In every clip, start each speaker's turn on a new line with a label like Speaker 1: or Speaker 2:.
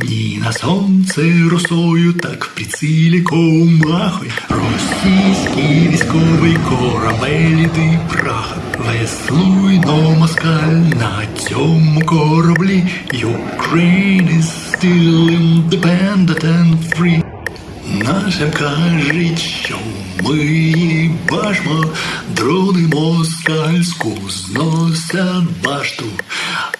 Speaker 1: Ні на сонце росою, так в прицілі комахою. Російський військовий корабель іди прах. Веслуй но москаль на цьому кораблі. Ukraine is still independent and free. Нашим кажуть, що ми бачимо, дрони москальську зносять башту,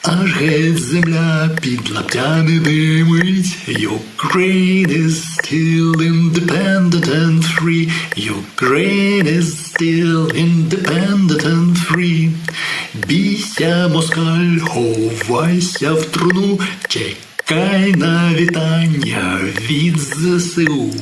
Speaker 1: аж геть земля під лаптями димить. Ukraine is still independent and free. Ukraine is still independent and free. Бійся, москаль, ховайся в труну, чекай на вітання від ЗСУ.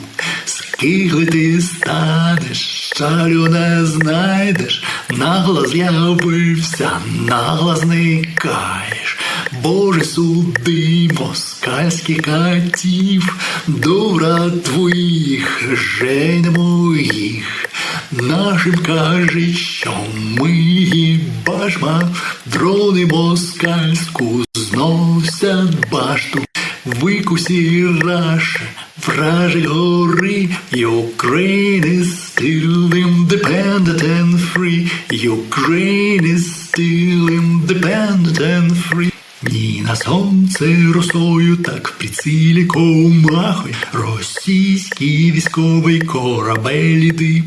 Speaker 1: Скигли ти станеш, шалю не знайдеш, нагло з'явився, нагло зникаєш. Боже, суди москальських катів, добра твоїх, женемо їх. Нашим каже, що ми башма, дрони москальську зносять башту. Викусі раша, вражі гори, Ukraine is still independent and free. Ukraine is still independent and free. Ні на сонце росою, так в прицілі комахою. Російський військовий корабель іди.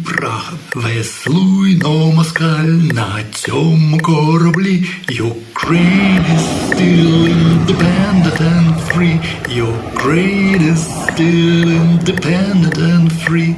Speaker 1: Веслуй но москаль на цьому кораблі. Ukraine is still independent and free. Ukraine is still independent and free.